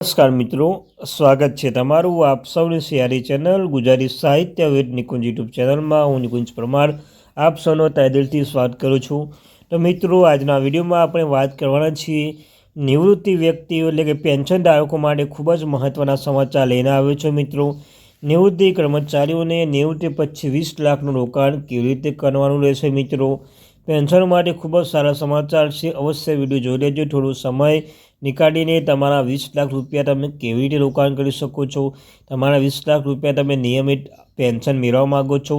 નમસ્કાર મિત્રો, સ્વાગત છે તમારું આપ સૌની સિયારી ચેનલ, ગુજરાતી સાહિત્ય વેદ નિકુંજ યુટ્યુબ ચેનલમાં. હું નિકુંજ પરમાર, આપ સૌનો તહેદિલથી સ્વાગત કરું છું. તો મિત્રો, આજના વિડીયોમાં આપણે વાત કરવાના છીએ નિવૃત્તિ વ્યક્તિઓ એટલે કે પેન્શન ધારકો માટે ખૂબ જ મહત્ત્વના સમાચાર લઈને આવ્યો છે મિત્રો. નિવૃત્તિ કર્મચારીઓને નિવૃત્તિ પછી વીસ લાખનું રોકાણ કેવી રીતે કરવાનું રહેશે મિત્રો? પેન્શન માટે ખૂબ જ સારા સમાચાર છે. અવશ્ય વીડિયો જોઈ લેજો. થોડો સમય નીકાળીને તમારા વીસ લાખ રૂપિયા તમે કેવી રીતે રોકાણ કરી શકો છો? તમારા વીસ લાખ રૂપિયા તમે નિયમિત પેન્શન મેળવવા માગો છો?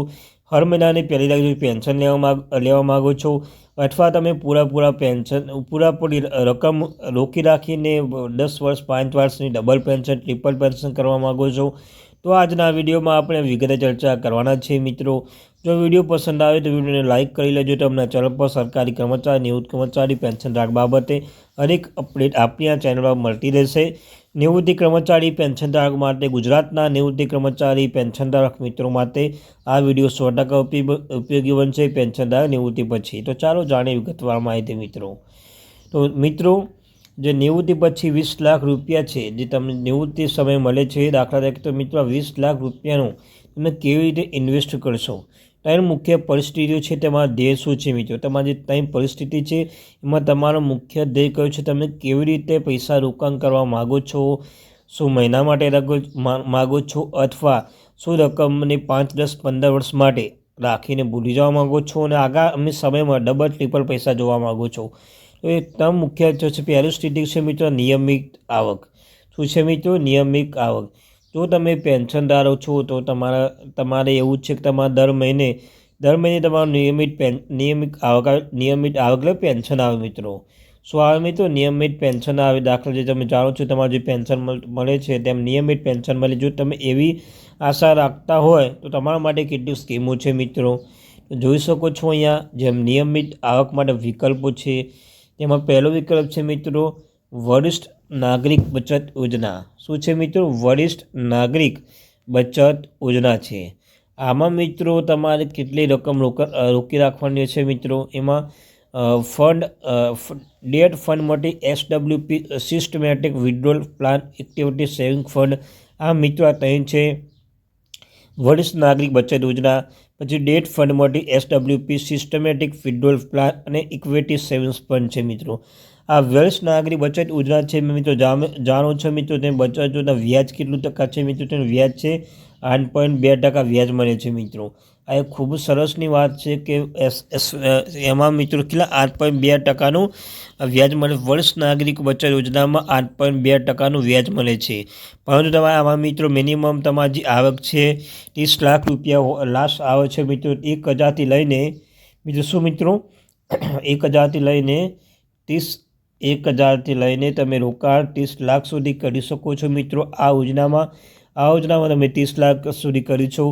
હર મહિનાની પહેલી તારીખે પેન્શન લેવા માગ, લેવા માગો છો? અથવા તમે પૂરાપૂરા પેન્શન પૂરાપૂરી રકમ રોકી રાખીને દસ વર્ષ, પાંચ વર્ષની ડબલ પેન્શન, ટ્રિપલ પેન્શન કરવા માગો છો? તો આજના વિડીયોમાં આપણે વિગતે ચર્ચા કરવાના છે મિત્રો. જો વીડિયો પસંદ આવે તો વિડીયોને લાઇક કરી લેજો તમને ચેનલ પર સરકારી કર્મચારી નિવૃત્ત કર્મચારી પેન્શન રાખ બાબતે અનેક અપડેટ આપણી આ ચેનલમાં મળતી રહેશે. નિવૃત્તિ કર્મચારી પેન્શનધારક માટે ગુજરાતના નિવૃત્તિ કર્મચારી પેન્શનધારક મિત્રો માટે આ વીડિયો સો ટકા ઉપયોગી બનશે. પેન્શનધારક નિવૃત્તિ પછી. તો ચાલો જાણીએ વિગતવાર માહિતી મિત્રો. તો મિત્રો જે નિવૃત્તિ પછી વીસ લાખ રૂપિયા છે, જે તમને નિવૃત્તિ સમય મળે છે, દાખલા તરીકે તો મિત્રો વીસ લાખ રૂપિયાનું તમે કેવી રીતે ઇન્વેસ્ટ કરશો? ત્રણ મુખ્ય પરિસ્થિતિઓ છે તેમાં ધ્યેય શું છે મિત્રો? તમારી જે ત્રણ પરિસ્થિતિ છે, એમાં તમારો મુખ્ય ધ્યેય કયો છે? તમે કેવી રીતે પૈસા રોકાણ કરવા માગો છો? શું મહિના માટે માગો છો? અથવા શું રકમને પાંચ, દસ, પંદર વર્ષ માટે રાખીને ભૂલી જવા માગો છો? અને આગામી સમયમાં ડબલ ટ્રિપલ પૈસા જોવા માગો છો. તો એ ત્રણ મુખ્ય છે પહેલું સ્થિતિ છે મિત્રો નિયમિત આવક. શું છે મિત્રો? નિયમિત આવક. જો તમે પેન્શનદારો છો તો તમારા, તમારે એવું છે કે તમારા દર મહિને દર મહિને તમારું નિયમિત પેન, નિયમિત આવક નિયમિત આવક એટલે પેન્શન આવે મિત્રો. શું આવે મિત્રો? નિયમિત પેન્શન આવે દાખલા જે તમે જાણો છો તમારું જે પેન્શન મળે છે તેમ નિયમિત પેન્શન મળે. જો તમે એવી આશા રાખતા હોય તો તમારા માટે કેટલી સ્કીમો છે મિત્રો. જોઈ શકો છો અહીંયા જેમ નિયમિત આવક માટે વિકલ્પો છે તેમાં પહેલો વિકલ્પ છે મિત્રો વરિષ્ઠ નાગરિક બચત યોજના. શું છે મિત્રો? વરિષ્ઠ નાગરિક બચત યોજના છે. આમાં મિત્રો તમારે કેટલી રકમ રોકી રાખવાની છે મિત્રો? એમાં ફંડ ડેટ ફંડ માટે S W P systematic withdrawal plan activity saving fund. આ મિત્રો આ ત્રણ છે. વરિષ્ઠ નાગરિક બચત યોજના. પછી ડેટ ફંડ માટે S W P systematic withdrawal plan અને ઇક્વિટી સેવિંગ્સ ફંડ છે મિત્રો. આ વેલ્સ નાગરિક બચત યોજના છે મિત્રો. જાણો છો મિત્રો તે બચત યોજના વ્યાજ કેટલું ટકા છે મિત્રો? તેનું વ્યાજ છે આઠ પોઈન્ટ બે ટકા વ્યાજ મળે છે મિત્રો. આ એક ખૂબ સરસની વાત છે કે એમાં મિત્રો કેટલા આઠ પોઈન્ટ બે ટકાનું વ્યાજ મળે? વર્ષ નાગરિક બચત યોજનામાં આઠ પોઈન્ટ બે ટકાનું વ્યાજ મળે છે. પરંતુ તમારે આમાં મિત્રો મિનિમમ તમારી જે આવક છે, ત્રીસ લાખ રૂપિયા લાસ્ટ આવે છે મિત્રો, એક હજારથી લઈને, મિત્રો શું મિત્રો? એક હજારથી લઈને ત્રીસ, એક હજારથી લઈને તમે રોકાણ ત્રીસ લાખ સુધી કરી શકો છો મિત્રો. આ યોજનામાં આ યોજનામાં તમે ત્રીસ લાખ સુધી કરી છો.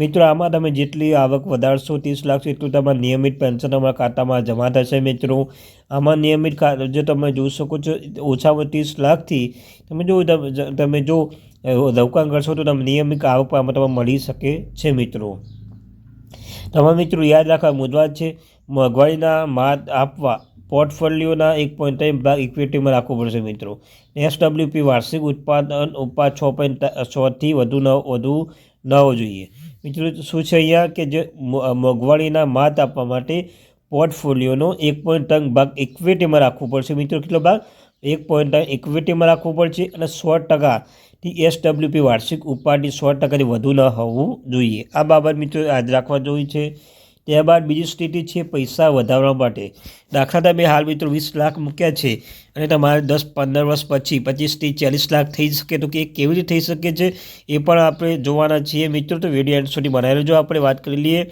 મિત્રો, આમાં તમે જેટલી આવક વધારશો, ત્રીસ લાખ એટલું તમારા નિયમિત પેન્શન અમારા ખાતામાં જમા થશે મિત્રો. આમાં નિયમિત જો તમે જોઈ શકો છો, ઓછામાં ત્રીસ લાખથી તમે જો તમે જો રોકાણ કરશો તો તમે નિયમિત આવક આમાં તમે મળી શકે છે મિત્રો. તમારા મિત્રો યાદ રાખવા મુદ્દા છે. મોંઘવારીના માત આપવા પોર્ટફોલિયોના એક પોઈન્ટ ત્રણ ભાગ ઇક્વિટીમાં રાખવો પડશે મિત્રો. એસડબ્લ્યુપી વાર્ષિક ઉત્પાદન ઉપા છ પોઈન્ટ છથી વધુ ન વધુ ન હોવો જોઈએ. મિત્રો, શું છે અહીંયા કે જે મોંઘવારીના માત આપવા માટે પોર્ટફોલિયોનો એક પોઈન્ટ ત્રણ ભાગ ઇક્વિટીમાં રાખવો પડશે. મિત્રો, કેટલો ભાગ? એક પોઈન્ટ ત્રણ ઇક્વિટીમાં રાખવો પડશે અને સો ટકાથી એસડબ્લ્યુપી વાર્ષિક ઉપાડી સો ટકાથી વધુ ન હોવું જોઈએ. આ બાબત મિત્રો યાદ રાખવા જોઈએ છે. ત્યારબાદ બીજી સ્થિતિ છે પૈસા વધારવા માટે. દાખલા તમે હાલ મિત્રો વીસ લાખ મૂક્યા છે અને તમારે દસ પંદર વર્ષ પછી પચીસથી ચાલીસ લાખ થઈ શકે તો કે કેવી રીતે થઈ શકે છે એ પણ આપણે જોવાના છીએ. મિત્રો, તો વીડિયો એન્ડ સુધી બનાવી જો આપણે વાત કરી લઈએ.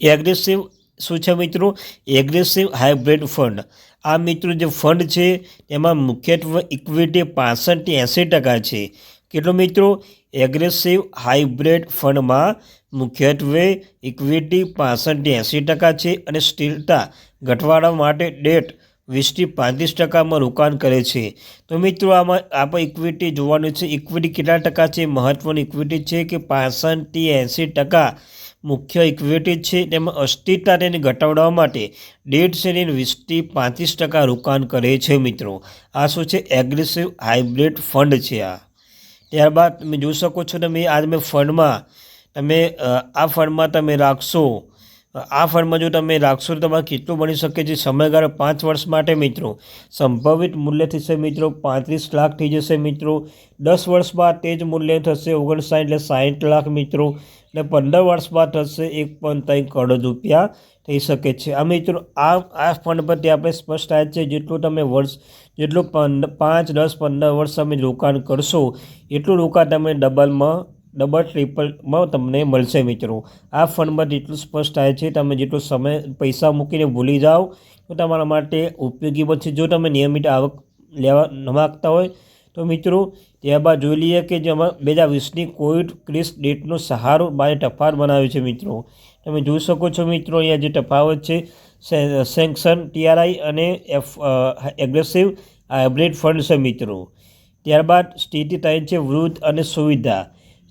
એગ્રેસિવ શું છે મિત્રો? Aggressive hybrid fund. આ મિત્રો જે ફંડ છે તેમાં મુખ્યત્વે ઇક્વિટી પાસઠથી એંસી ટકા છે. કેટલો મિત્રો? એગ્રેસિવ હાઇબ્રિડ ફંડમાં મુખ્યત્વે ઇક્વિટી પાસઠથી એંસી ટકા છે અને સ્થિરતા ઘટવાડા માટે ડેટ વીસથી પાંત્રીસ ટકામાં રોકાણ કરે છે. તો મિત્રો, આમાં આપણે ઇક્વિટી જોવાનું છે. ઇક્વિટી કેટલા ટકા છે? મહત્ત્વની ઇક્વિટી છે કે પાસઠથી એંસી ટકા મુખ્ય ઇક્વિટી છે. તેમાં અસ્થિરતા તેને ઘટાડવા માટે ડેટ છે વીસથી પાંત્રીસ ટકા રોકાણ કરે છે મિત્રો. આ શું છે? એગ્રેસિવ હાઇબ્રિડ ફંડ છે આ. ત્યારબાદ તમે જોઈ શકો છો તમે આજ મેં ફંડમાં તમે આ ફંડમાં તમે રાખશો આ ફંડમાં જો તમે રાખશો તો તમારે કેટલું બની શકે છે? સમયગાળો પાંચ વર્ષ માટે મિત્રો. સંભવિત મૂલ્ય થશે મિત્રો પાંત્રીસ લાખ થઈ જશે મિત્રો. દસ વર્ષ બાદ તે જ મૂલ્ય થશે ઓગણસાઠ એટલે સાઠ લાખ મિત્રો. અને પંદર વર્ષ બાદ થશે એક પોઈન્ટ ત્રણ કરોડ રૂપિયા થઈ શકે છે. આ મિત્રો, આ આ ફંડ પરથી આપણે સ્પષ્ટ થાય છે, જેટલું તમે વર્ષ, જેટલું પંદ, પાંચ, દસ, પંદર વર્ષ તમે રોકાણ કરશો, એટલું રોકાણ તમે ડબલમાં ડબલ ટ્રિપલમાં તમને મળશે મિત્રો. આ ફંડમાં જેટલું સ્પષ્ટ થાય છે, તમે જેટલો સમય, પૈસા મૂકીને ભૂલી જાઓ, તો તમારા માટે ઉપયોગી બનશે. જો તમે નિયમિત આવક લેવા, ન માગતા હોય, તો મિત્રો ત્યારબાદ જોઈ લઈએ કે જેમાં બે હજાર વીસની કોવિડ ક્રિસ ડેટનો સહારો બાય તફાવત બનાવ્યો છે મિત્રો. તમે જોઈ શકો છો મિત્રો, અહીંયા જે તફાવત છે સેન્કશન ટીઆરઆઈ અને એફ એગ્રેસિવ હાઇબ્રિડ ફંડ છે મિત્રો. ત્યારબાદ સ્થિતિ થાય છે વૃદ્ધ અને સુવિધા.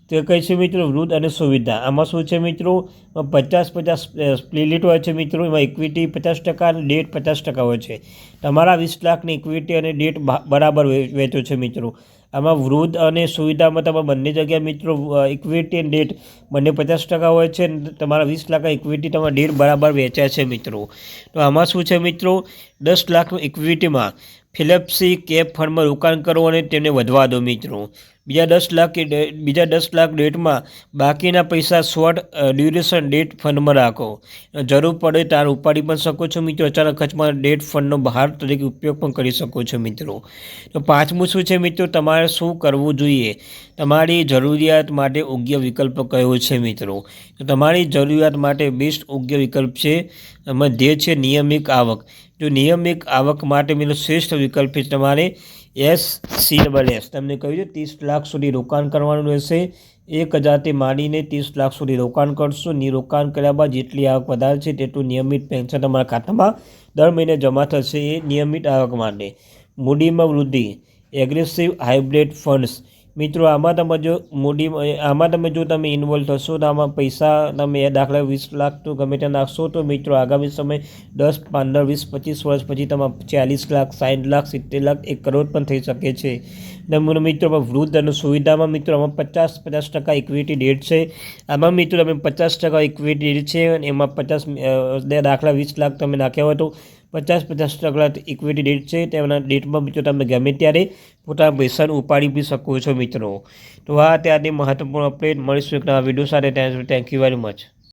તે કહે છે મિત્રો? વૃદ્ધ અને સુવિધા. આમાં શું છે મિત્રો? પચાસ પચાસ સ્પ્લિટ હોય છે મિત્રો. એમાં ઇક્વિટી પચાસ ટકા અને ડેટ પચાસ ટકા હોય છે. તમારા વીસ લાખની ઇક્વિટી અને ડેટ બરાબર વે- વેચો છે મિત્રો. આમાં વૃદ્ધ અને સુવિધામાં તમે બંને જગ્યાએ મિત્રો ઇક્વિટી અને ડેટ બંને પચાસ ટકા હોય છે તમારા વીસ લાખ ઇક્વિટી તમારા ડેટ બરાબર વેચ્યા છે મિત્રો. તો આમાં શું છે મિત્રો? દસ લાખ ઇક્વિટીમાં ફિલિપ્સી કેપ ફંડમાં રોકાણ કરો અને તેને વધવા દો મિત્રો. બીજા દસ લાખ કે બીજા દસ લાખ ડેટમાં બાકીના પૈસા શોર્ટ ડ્યુરેશન ડેટ ફંડમાં રાખો. જરૂર પડે ત્યારે ઉપાડી પણ શકો છો મિત્રો. અચાનક ખર્ચમાં ડેટ ફંડનો બહાર તરીકે ઉપયોગ પણ કરી શકો છો મિત્રો. તો પાંચમું શું છે મિત્રો? તમારે શું કરવું જોઈએ? તમારી જરૂરિયાત માટે યોગ્ય વિકલ્પ કયો છે મિત્રો? તો તમારી જરૂરિયાત માટે બેસ્ટ યોગ્ય વિકલ્પ છે, એમાં ધ્યેય છે નિયમિત આવક. જો નિયમિત આવક માટે મિત્રો શ્રેષ્ઠ વિકલ્પ છે તમારે એસ, સી ડબલ એસ. તમને કહ્યું છે, ત્રીસ લાખ સુધી રોકાણ કરવાનું રહેશે. એક હજારથી માંડીને ત્રીસ લાખ સુધી રોકાણ કરશો. ની રોકાણ કર્યા બાદ જેટલી આવક વધારે છે તેટલું નિયમિત પેન્શન તમારા ખાતામાં દર મહિને જમા થશે એ નિયમિત આવક માટે. મૂડીમાં વૃદ્ધિ, એગ્રેસિવ હાઇબ્રિડ ફંડ્સ. મિત્રો, આમાં તમે જો મૂડી આમાં તમે જો તમે ઇન્વોલ્વ થશો તો આમાં પૈસા તમે એ દાખલા વીસ લાખ તો ગમે ત્યાં નાખશો તો મિત્રો, આગામી સમય દસ, પંદર, વીસ, પચીસ વર્ષ પછી તમારે ચાલીસ લાખ સાઠ લાખ, સિત્તેર લાખ, એક કરોડ પણ થઈ શકે છે. નમૂનો મને મિત્રો વૃદ્ધ અને સુવિધામાં મિત્રો, આમાં પચાસ પચાસ ટકા ઇક્વિટી ડેટ છે. આમાં મિત્રો, તમે પચાસ ટકા ઇક્વિટી ડેટ છે અને એમાં પચાસ દાખલા વીસ લાખ તમે નાખ્યા હોય તો પચાસ પચાસ ટકા ઇક્વિટી ડેટ છે તેના ડેટમાં મિત્રો તમે ગમે ત્યારે પોતાના પૈસાને ઉપાડી બી શકો છો મિત્રો. તો આ ત્યારની મહત્વપૂર્ણ અપડેટ મળીશું એક નવા વીડિયો સાથે. Thank you very much